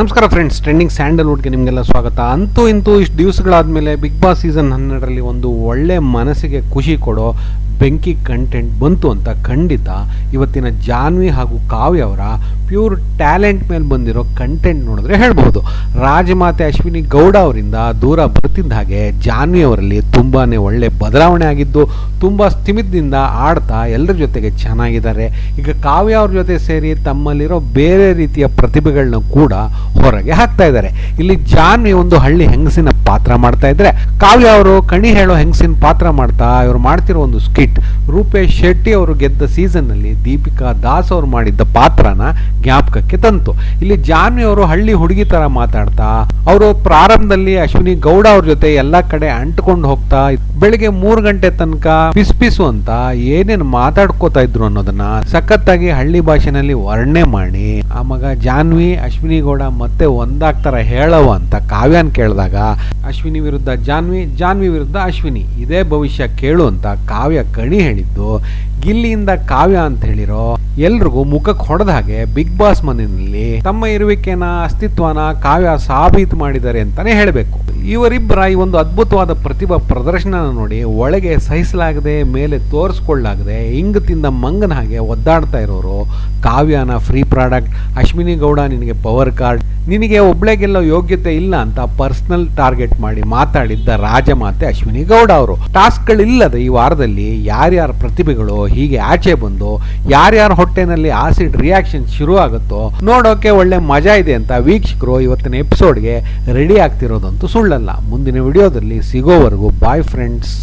ನಮಸ್ಕಾರ friends trending ಸ್ಯಾಂಡಲ್ವುಡ್ಗೆ ನಿಮಗೆಲ್ಲ ಸ್ವಾಗತ. ಅಂತೂ ಇಂತೂ ಇಷ್ಟು ದಿವಸಗಳಾದಮೇಲೆ ಬಿಗ್ ಬಾಸ್ ಸೀಸನ್ ಹನ್ನೆರಡರಲ್ಲಿ ಒಂದು ಒಳ್ಳೆ ಮನಸ್ಸಿಗೆ ಖುಷಿ ಕೊಡೋ ಬೆಂಕಿ ಕಂಟೆಂಟ್ ಬಂತು ಅಂತ ಖಂಡಿತ ಇವತ್ತಿನ ಜಾನ್ವಿ ಹಾಗೂ ಕಾವ್ಯ ಅವರ ಪ್ಯೂರ್ ಟ್ಯಾಲೆಂಟ್ ಮೇಲೆ ಬಂದಿರೋ ಕಂಟೆಂಟ್ ನೋಡಿದ್ರೆ ಹೇಳ್ಬೋದು. ರಾಜಮಾತೆ ಅಶ್ವಿನಿ ಗೌಡ ಅವರಿಂದ ದೂರ ಬರ್ತಿದ್ದ ಹಾಗೆ ಜಾನ್ವಿ ಅವರಲ್ಲಿ ತುಂಬಾ ಒಳ್ಳೆ ಬದಲಾವಣೆ ಆಗಿದ್ದು, ತುಂಬ ಸ್ಥಿಮಿತದಿಂದ ಆಡ್ತಾ ಎಲ್ಲರ ಜೊತೆಗೆ ಚೆನ್ನಾಗಿದ್ದಾರೆ. ಈಗ ಕಾವ್ಯ ಅವ್ರ ಜೊತೆ ಸೇರಿ ತಮ್ಮಲ್ಲಿರೋ ಬೇರೆ ರೀತಿಯ ಪ್ರತಿಭೆಗಳನ್ನ ಕೂಡ ಹೊರಗೆ ಹಾಕ್ತಾ ಇದ್ದಾರೆ. ಇಲ್ಲಿ ಜಾನ್ವಿ ಒಂದು ಹಳ್ಳಿ ಹೆಂಗಸಿನ ಪಾತ್ರ ಮಾಡ್ತಾ ಇದ್ರೆ, ಕಾವ್ಯ ಅವರು ಕಣಿ ಹೇಳೋ ಹೆಂಗಸಿನ ಪಾತ್ರ ಮಾಡ್ತಾ ಇವರು ಮಾಡ್ತಿರೋ ಒಂದು ಸ್ಕಿಟ್ ರೂಪೇಶ್ ಶೆಟ್ಟಿ ಅವರು ಗೆದ್ದ ಸೀಸನ್ನಲ್ಲಿ ದೀಪಿಕಾ ದಾಸ್ ಅವರು ಮಾಡಿದ್ದ ಪಾತ್ರನ ಜ್ಞಾಪಕಕ್ಕೆ ತಂತು. ಇಲ್ಲಿ ಜಾನ್ವಿ ಅವರು ಹಳ್ಳಿ ಹುಡುಗಿ ತರ ಮಾತಾಡ್ತಾ, ಅವರು ಪ್ರಾರಂಭದಲ್ಲಿ ಅಶ್ವಿನಿ ಗೌಡ ಅವ್ರ ಜೊತೆ ಎಲ್ಲಾ ಕಡೆ ಅಂಟ್ಕೊಂಡು ಹೋಗ್ತಾ ಬೆಳಿಗ್ಗೆ ಮೂರ್ ಗಂಟೆ ತನಕ ಪಿಸ್ ಪಿಸು ಅಂತ ಏನೇನು ಮಾತಾಡ್ಕೋತಾ ಇದ್ರು ಅನ್ನೋದನ್ನ ಸಖತ್ತಾಗಿ ಹಳ್ಳಿ ಭಾಷೆನಲ್ಲಿ ವರ್ಣೆ ಮಾಡಿ. ಆ ಮಗ ಜಾನ್ವಿ, ಅಶ್ವಿನಿ ಗೌಡ ಮತ್ತೆ ಒಂದಾಗ್ತಾರ ಹೇಳವ ಅಂತ ಕಾವ್ಯನ್ ಕೇಳಿದಾಗ ಅಶ್ವಿನಿ ವಿರುದ್ಧ ಜಾನ್ವಿ ಜಾನ್ವಿ ವಿರುದ್ಧ ಅಶ್ವಿನಿ. ಇದೇ ಭವಿಷ್ಯ ಕೇಳು ಅಂತ ಕಾವ್ಯ ಕಣಿ ಹೇಳಿದ್ದು. ಗಿಲ್ಲಿಯಿಂದ ಕಾವ್ಯ ಅಂತ ಹೇಳಿರೋ ಎಲ್ರಿಗೂ ಮುಖಕ್ಕೆ ಹೊಡೆದ ಹಾಗೆ ಬಿಗ್ ಬಾಸ್ ಮನೆಯಲ್ಲಿ ತಮ್ಮ ಇರುವಿಕೆನ, ಅಸ್ತಿತ್ವನ ಕಾವ್ಯ ಸಾಬೀತು ಮಾಡಿದ್ದಾರೆ ಅಂತಾನೆ ಹೇಳಬೇಕು. ಇವರಿಬ್ಬರ ಈ ಒಂದು ಅದ್ಭುತವಾದ ಪ್ರತಿಭಾ ಪ್ರದರ್ಶನ ನೋಡಿ ಒಳಗೆ ಸಹಿಸಲಾಗದೆ, ಮೇಲೆ ತೋರಿಸ್ಕೊಳ್ಳಾಗದೆ ಇಂಗತಿಂದ ಮಂಗನ ಹಾಗೆ ಒದ್ದಾಡ್ತಾ ಇರೋರು ಕಾವ್ಯನ ಫ್ರೀ ಪ್ರಾಡಕ್ಟ್ ಅಶ್ವಿನಿ ಗೌಡ, ನಿನಗೆ ಪವರ್ ಕಾರ್ಡ್ ನಿನಗೆ ಒಬ್ಳೆ ಗೆಲ್ಲೋ ಯೋಗ್ಯತೆ ಇಲ್ಲ ಅಂತ ಪರ್ಸನಲ್ ಟಾರ್ಗೆಟ್ ಮಾಡಿ ಮಾತಾಡಿದ್ದ ರಾಜಮಾತೆ ಅಶ್ವಿನಿ ಗೌಡ ಅವರು. ಟಾಸ್ಕ್ಗಳಿಲ್ಲದ ಈ ವಾರದಲ್ಲಿ ಯಾರ್ಯಾರ ಪ್ರತಿಭೆಗಳು ಹೀಗೆ ಆಚೆ ಬಂದು, ಯಾರ್ಯಾರ ಹೊಟ್ಟೆನಲ್ಲಿ ಆಸಿಡ್ ರಿಯಾಕ್ಷನ್ ಶುರು ಆಗುತ್ತೋ ನೋಡೋಕೆ ಒಳ್ಳೆ ಮಜಾ ಇದೆ ಅಂತ ವೀಕ್ಷಕರು ಇವತ್ತಿನ ಎಪಿಸೋಡ್ಗೆ ರೆಡಿ ಆಗ್ತಿರೋದಂತೂ ಸುಳ್ಳಲ್ಲ. ಮುಂದಿನ ವಿಡಿಯೋದಲ್ಲಿ ಸಿಗೋವರೆಗೂ ಬಾಯ್ ಫ್ರೆಂಡ್ಸ್